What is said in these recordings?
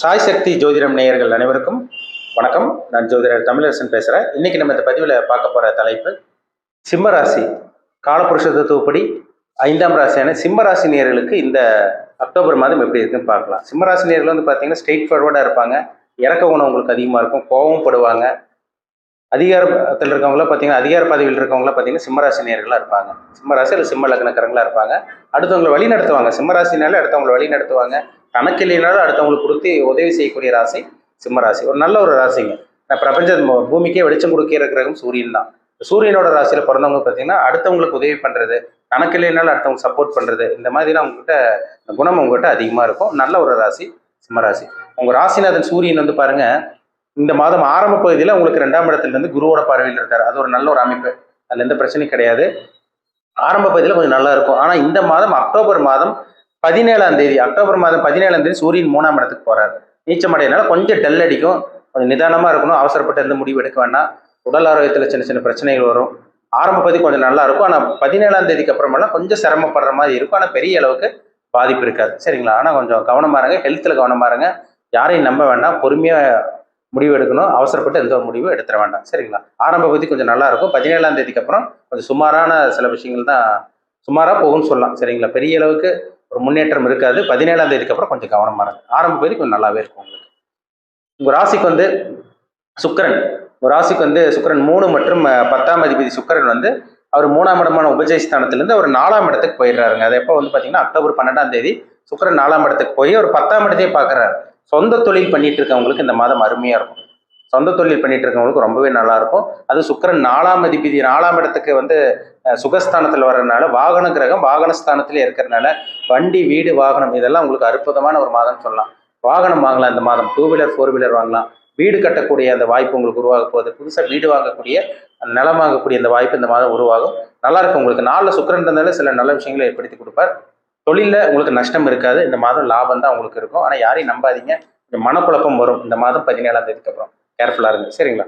சாய் சக்தி ஜோதிடம் நேயர்கள் அனைவருக்கும் வணக்கம். நான் ஜோதிடர் தமிழரசன் பேசுகிறேன் இன்றைக்கி நம்ம இந்த பதிவில் பார்க்க போகிற தலைப்பு சிம்மராசி காலபுருஷ தத்துவப்படி ஐந்தாம் ராசியான சிம்மராசி நேயர்களுக்கு இந்த அக்டோபர் மாதம் எப்படி இருக்குன்னு பார்க்கலாம். சிம்மராசி நேர்கள் வந்து பார்த்தீங்கன்னா ஸ்ட்ரெயிட் ஃபார்வர்டாக இருப்பாங்க. இறக்க உணவு உங்களுக்கு அதிகமாக இருக்கும். கோபம் படுவாங்க. அதிகாரத்தில் இருக்கவங்கள பார்த்தீங்கன்னா அதிகார பதவியில் இருக்கவங்கள பார்த்தீங்கன்னா சிம்மராசி நேர்களாக இருப்பாங்க. சிம்மராசி இல்லை சிம்ம லக்னக்காரங்களாக இருப்பாங்க. அடுத்தவங்களை வழி நடத்துவாங்க. சிம்மராசினாலே அடுத்தவங்களை வழி நடத்துவாங்க. கணக்கு இல்லைனாலும் அடுத்தவங்களுக்கு கொடுத்து உதவி செய்யக்கூடிய ராசி சிம்மராசி. ஒரு நல்ல ஒரு ராசிங்க. நான் பிரபஞ்ச பூமிக்கே வெளிச்சம் கொடுக்கிற கிரகம் சூரியன் தான். சூரியனோட ராசியில் பிறந்தவங்க பார்த்தீங்கன்னா அடுத்தவங்களுக்கு உதவி பண்ணுறது கணக்கு இல்லைனாலும் அடுத்தவங்க சப்போர்ட் பண்ணுறது இந்த மாதிரிலாம் உங்ககிட்ட குணம் உங்ககிட்ட அதிகமாக இருக்கும். நல்ல ஒரு ராசி சிம்மராசி. உங்கள் ராசிநாதன் சூரியன் வந்து பாருங்கள் இந்த மாதம் ஆரம்ப பகுதியில் உங்களுக்கு ரெண்டாம் இடத்துலேருந்து குருவோட பார்வையில் இருக்கார். அது ஒரு நல்ல ஒரு அமைப்பு. அதில் எந்த பிரச்சனையும் கிடையாது. ஆரம்ப பகுதியில் கொஞ்சம் நல்லா இருக்கும். ஆனால் இந்த மாதம் அக்டோபர் மாதம் பதினேழாம் தேதி அக்டோபர் மாதம் பதினேழாம் தேதி சூரியன் மூணாம் இடத்துக்கு போறாரு. நீச்சமடையினால கொஞ்சம் டல் அடிக்கும். கொஞ்சம் நிதானமாக இருக்கணும். அவசரப்பட்டு எந்த முடிவு எடுக்க வேண்டாம். உடல் ஆரோக்கியத்தில் சின்ன சின்ன பிரச்சனைகள் வரும். ஆரம்ப பகுதி கொஞ்சம் நல்லா இருக்கும். ஆனால் பதினேழாம் தேதிக்கு அப்புறமெல்லாம் கொஞ்சம் சிரமப்படுற மாதிரி இருக்கும். ஆனால் பெரிய அளவுக்கு பாதிப்பு இருக்காது. சரிங்களா? ஆனால் கொஞ்சம் கவனமா இருங்க. ஹெல்த்தில் கவனமா இருங்க. யாரையும் நம்ப வேண்டாம். பொறுமையாக முடிவு எடுக்கணும் அவசரப்பட்டு எந்த ஒரு முடிவும் எடுத்துட வேண்டாம். சரிங்களா? ஆரம்ப பகுதி கொஞ்சம் நல்லா இருக்கும் பதினேழாம் தேதிக்கு அப்புறம் கொஞ்சம் சுமாரான சில விஷயங்கள் தான் சுமாராக போகும்னு சொல்லலாம். சரிங்களா? பெரிய அளவுக்கு ஒரு முன்னேற்றம் இருக்காது. பதினேழாம் தேதிக்கு அப்புறம் கொஞ்சம் கவனமாக இருக்கும் ஆரம்ப பகுதி கொஞ்சம் நல்லாவே இருக்கும் உங்களுக்கு. உங்கள் ராசிக்கு வந்து சுக்கரன். உங்கள் ராசிக்கு வந்து சுக்கரன் மூணு மற்றும் பத்தாம் அதிபதி சுக்கிரன் வந்து அவர் மூணாம் இடமான உபஜய ஸ்தானத்திலேருந்து அவர் நாலாம் இடத்துக்கு போயிடுறாருங்க. அது எப்போ வந்து பார்த்தீங்கன்னா அக்டோபர் பன்னெண்டாம் தேதி சுக்கரன் நாலாம் இடத்துக்கு போய் ஒரு பத்தாம் இடத்தையே பார்க்குறாரு. சொந்த தொழில் பண்ணிட்டு இருக்கவங்களுக்கு இந்த மாதம் அருமையாக இருக்கும். சொந்த தொழில் பண்ணிட்டு இருக்கவங்களுக்கு ரொம்பவே நல்லா இருக்கும். அது சுக்கிரன் நாலாம் அதிபதி நாலாம் இடத்துக்கு வந்து சுகஸ்தானத்தில் வர்றதுனால வாகன கிரகம் வாகனஸ்தானத்திலே இருக்கிறதுனால வண்டி வீடு வாகனம் இதெல்லாம் உங்களுக்கு அற்புதமான ஒரு மாதம் சொல்லலாம். வாகனம் வாங்கலாம் இந்த மாதம். டூ வீலர் ஃபோர் வீலர் வாங்கலாம். வீடு கட்டக்கூடிய அந்த வாய்ப்பு உங்களுக்கு உருவாக போகுது. புதுசாக வீடு வாங்கக்கூடிய அந்த நிலம் வாங்கக்கூடிய அந்த வாய்ப்பு இந்த மாதம் உருவாகும். நல்லா இருக்கும் உங்களுக்கு. நாளில் சுக்கிரன் இருந்தாலும் சில நல்ல விஷயங்களை ஏற்படுத்தி கொடுப்பார். தொழிலில் உங்களுக்கு நஷ்டம் இருக்காது. இந்த மாதம் லாபம் தான் உங்களுக்கு இருக்கும். ஆனால் யாரையும் நம்பாதீங்க. இந்த மனக்குழப்பம் வரும். இந்த மாதம் பதினேழாம் தேதிக்கு அப்புறம். கேர்ஃபுல்லாக இருங்க. சரிங்களா?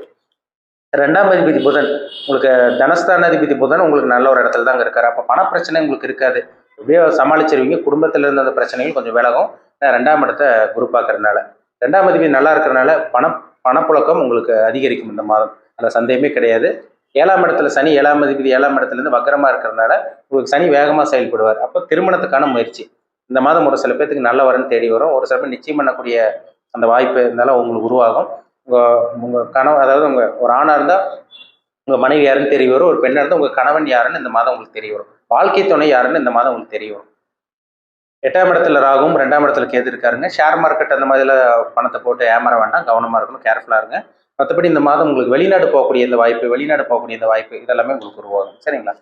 ரெண்டாம் அதிபதி புதன். உங்களுக்கு தனஸ்தானாதிபதி புதன் உங்களுக்கு நல்ல ஒரு இடத்துல தாங்க இருக்காரு. அப்போ பண பிரச்சனை உங்களுக்கு இருக்காது. எப்படியோ சமாளிச்சிருவீங்க. குடும்பத்தில் இருந்த அந்த பிரச்சனைகள் கொஞ்சம் விலகும். ரெண்டாம் இடத்த குரு பார்க்கறதுனால. ரெண்டாம் அதிபதி நல்லா இருக்கிறனால பண பணப்புழக்கம் உங்களுக்கு அதிகரிக்கும் இந்த மாதம். அந்த சந்தேகமே கிடையாது. ஏழாம் இடத்துல சனி ஏழாம் அதிபதி ஏழாம் இடத்துல இருந்து வக்கரமா இருக்கிறதுனால உங்களுக்கு சனி வேகமாக செயல்படுவார். அப்போ திருமணத்துக்கான முயற்சி. இந்த மாதம் ஒரு சில பேர்த்துக்கு நல்ல வரன்னு தேடி வரும். ஒரு சில பேர் நிச்சயம் பண்ணக்கூடிய அந்த வாய்ப்பு இருந்தாலும் உங்களுக்கு உருவாகும். உங்கள் உங்கள் கணவன் அதாவது உங்கள் ஒரு ஆணாக இருந்தால் உங்கள் மனைவி யாருன்னு தெரிய வரும். ஒரு பெண்ணாக இருந்தால் உங்கள் கணவன் யாருன்னு இந்த மாதம் உங்களுக்கு தெரிய வரும். வாழ்க்கை துணை யாருன்னு இந்த மாதம் உங்களுக்கு தெரிய வரும். எட்டாம் இடத்துல ராகும் ரெண்டாம் இடத்துல கேது இருக்காருங்க. ஷேர் மார்க்கெட் அந்த மாதிரில பணத்தை போட்டு ஏமாற வேண்டாம். கவனமாக இருக்கணும். கேர்ஃபுல்லாக இருங்க. மற்றபடி இந்த மாதம் உங்களுக்கு வெளிநாடு போகக்கூடிய இந்த வாய்ப்பு வெளிநாடு போகக்கூடிய இந்த வாய்ப்பு இதெல்லாமே உங்களுக்கு உருவாகும். சரிங்களா?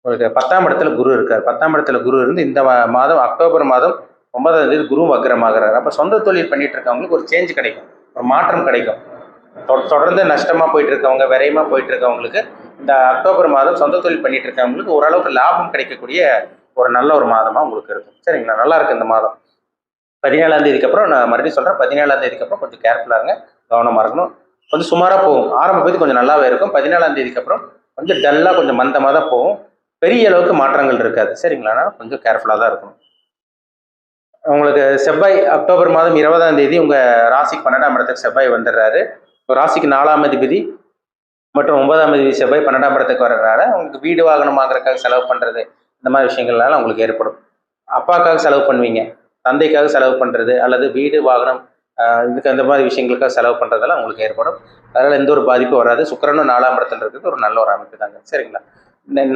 உங்களுக்கு பத்தாம் இடத்துல குரு இருக்கார். பத்தாம் இடத்துல குரு இருந்து இந்த மா- மாதம் அக்டோபர் மாதம் ஒன்பதாம் தேதி குரு வக்ரமாகிறார். அப்போ சொந்த தொழில் பண்ணிட்டு இருக்கவங்களுக்கு ஒரு சேஞ்ச் கிடைக்கும். ஒரு மாற்றம் கிடைக்கும். தொடர்ந்து நஷ்டமாக போயிட்டு இருக்கவங்க விரயமாக போயிட்டு இருக்கவங்களுக்கு இந்த அக்டோபர் மாதம் சொந்த தொழில் பண்ணிட்டு இருக்கவங்களுக்கு ஓரளவுக்கு லாபம் கிடைக்கக்கூடிய ஒரு நல்ல ஒரு மாதமாக உங்களுக்கு இருக்கும். சரிங்களா? நல்லா இருக்கு இந்த மாதம். பதினேழாம் தேதிக்கு அப்புறம் நான் மறுபடியும் சொல்கிறேன் பதினேழாம் தேதிக்கு அப்புறம் கொஞ்சம் கேர்ஃபுல்லாக இருங்க. கவனமாக இருக்கணும். கொஞ்சம் சுமாராக போகும். ஆரம்ப பகுதி கொஞ்சம் நல்லாவே இருக்கும். பதினேழாம் தேதிக்கு அப்புறம் கொஞ்சம் டல்லாக கொஞ்சம் மந்தமாக தான் போகும். பெரிய அளவுக்கு மாற்றங்கள் இருக்காது. சரிங்களா? கொஞ்சம் கேர்ஃபுல்லாக தான் இருக்கணும். உங்களுக்கு செவ்வாய் அக்டோபர் மாதம் இருபதாம் தேதி உங்கள் ராசிக்கு பன்னெண்டாம் இடத்துக்கு செவ்வாய் வந்துடுறாரு. ராசிக்கு நாலாம் அதிபதி மற்றும் ஒன்பதாம் தேதி செவ்வாய் பன்னெண்டாம் இடத்துக்கு வர்றதுனால உங்களுக்கு வீடு வாகனம் வாங்குறதுக்காக செலவு பண்ணுறது இந்த மாதிரி விஷயங்கள்னால உங்களுக்கு ஏற்படும். அப்பாக்காக செலவு பண்ணுவீங்க. தந்தைக்காக செலவு பண்ணுறது அல்லது வீடு வாகனம் இதுக்கு அந்த மாதிரி விஷயங்களுக்காக செலவு பண்ணுறதெல்லாம் உங்களுக்கு ஏற்படும். அதனால் எந்த ஒரு பாதிப்பும் வராது. சுக்கிரனும் நாலாம் இடத்துல இருக்கிறது ஒரு நல்ல ஒரு அமைப்பு தாங்க. சரிங்களா?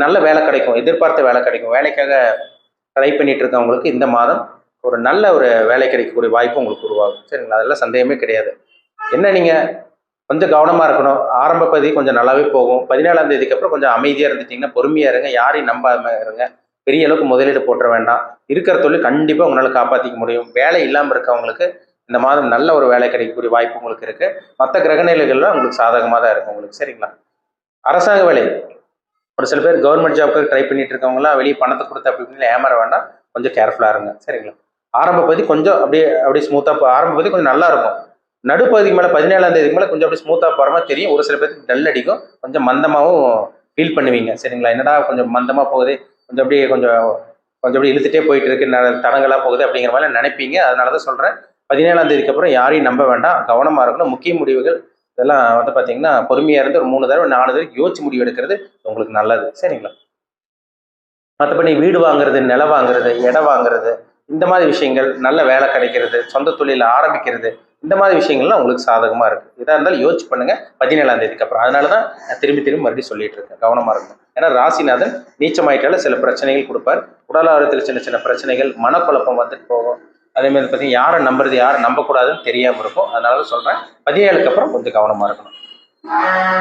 நல்ல வேலை கிடைக்கும். எதிர்பார்த்த வேலை கிடைக்கும். வேலைக்காக ட்ரை பண்ணிட்டு இருக்கவங்களுக்கு இந்த மாதம் ஒரு நல்ல ஒரு வேலை கிடைக்கக்கூடிய வாய்ப்பு உங்களுக்கு உருவாகும். சரிங்களா? அதெல்லாம் சந்தேகமே கிடையாது. என்ன நீங்கள் கொஞ்சம் கவனமாக இருக்கணும். ஆரம்ப பகுதி கொஞ்சம் நல்லாவே போகும். பதினேழாம் தேதிக்கு அப்புறம் கொஞ்சம் அமைதியாக இருந்துட்டீங்கன்னா பொறுமையாக இருங்க. யாரையும் நம்பாம இருங்க. பெரிய அளவுக்கு முதலீடு போட்டுற வேண்டாம். இருக்கிற தொழில் கண்டிப்பாக உங்களால் காப்பாற்றிக்க முடியும். வேலை இல்லாமல் இருக்கவங்களுக்கு இந்த மாதம் நல்ல ஒரு வேலை கிடைக்கக்கூடிய வாய்ப்பு உங்களுக்கு இருக்குது மற்ற கிரகநிலைகள்லாம் உங்களுக்கு சாதகமாக தான் இருக்கும் உங்களுக்கு சரிங்களா? அரசாங்க வேலை. ஒரு சில பேர் கவர்மெண்ட் ஜாப்க்கு ட்ரை பண்ணிட்டு இருக்கவங்களாம் வெளியே பணத்தை கொடுத்து அப்படி இப்படின்னு ஏமாற வேண்டாம். கொஞ்சம் கேர்ஃபுல்லாக இருங்க சரிங்களா? ஆரம்ப பகுதி கொஞ்சம் அப்படியே அப்படியே ஸ்மூத்தாக ஆரம்ப பகுதி கொஞ்சம் நல்லா இருக்கும். நடுப்பகுதிக்கு மேலே பதினேழாம் தேதிக்கு மேலே கொஞ்சம் அப்படியே ஸ்மூத்தாக போகிற மாதிரி தெரியும். ஒரு சில பேருக்கு டல் அடிக்கும். கொஞ்சம் மந்தமாகவும் ஃபீல் பண்ணுவீங்க சரிங்களா? என்னடா கொஞ்சம் மந்தமாக போகுது? கொஞ்சம் அப்படியே கொஞ்சம் கொஞ்சம் அப்படியே இழுத்துட்டே போயிட்டு இருக்கு. ந- போகுது அப்படிங்கிற மாதிரி நினைப்பீங்க. அதனால தான் சொல்கிறேன் பதினேழாம் தேதிக்கு அப்புறம் யாரையும் நம்ப வேண்டாம். கவனமாக இருக்கணும். முக்கிய முடிவுகள் இதெல்லாம் வந்து பார்த்தீங்கன்னா பொறுமையாக இருந்து ஒரு மூணு தடவை நாலு தடவை யோசிச்சு முடிவு எடுக்கிறது உங்களுக்கு நல்லது. சரிங்களா? மற்றபடி வீடு வாங்குறது நிலம் வாங்குறது இடம் வாங்குறது இந்த மாதிரி விஷயங்கள் நல்ல வேலை கிடைக்கிறது சொந்த தொழில் ஆரம்பிக்கிறது இந்த மாதிரி விஷயங்கள்லாம் உங்களுக்கு சாதகமாக இருக்குது இதாக இருந்தாலும் யோசிச்சு பண்ணுங்க. பதினேழாம் தேதிக்கு அப்புறம். அதனால தான் நான் திரும்பி திரும்பி மறுபடியும் சொல்லிட்டு இருக்கேன். கவனமாக இருக்கும் ஏன்னா ராசிநாதன் நீச்சமாயிட்டால சில பிரச்சனைகள் கொடுப்பார். உடல் ஆரோக்கியத்தில் சின்ன சின்ன பிரச்சனைகள் மனக்குழப்பம் வந்துட்டு போகும். அதே மாதிரி பார்த்தீங்கன்னா யாரை நம்புறது யாரை நம்பக்கூடாதுன்னு தெரியாமல் இருக்கும். அதனால சொல்கிறேன் பதினேழுக்கு அப்புறம் கொஞ்சம் கவனமாக இருக்கணும்.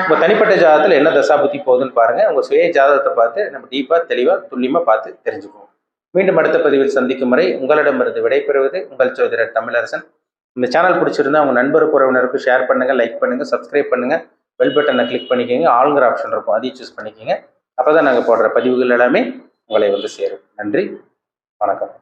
உங்கள் தனிப்பட்ட ஜாதகத்தில் என்ன தசாபுத்தி போகுதுன்னு பாருங்கள் உங்கள் சுய ஜாதகத்தை பார்த்து நம்ம டீப்பாக தெளிவாக துல்லியமாக பார்த்து தெரிஞ்சுக்குவோம். மீண்டும் அடுத்த பதிவில் சந்திக்கும் வரை உங்களிடமிருந்து விடைபெறுவது உங்கள் சோதரர் தமிழரசன். இந்த சேனல் பிடிச்சிருந்தா உங்கள் நண்பர் உறவினருக்கு ஷேர் பண்ணுங்கள் லைக் பண்ணுங்கள் சப்ஸ்கிரைப் பண்ணுங்கள் பெல் பட்டனை கிளிக் பண்ணிக்கோங்க. ஆளுங்கிற ஆப்ஷன் இருக்கும். அதையும் சூஸ் பண்ணிக்கோங்க. அப்போ தான் நாங்கள் போடுற பதிவுகள் எல்லாமே உங்களை வந்து சேரும். நன்றி. வணக்கம்.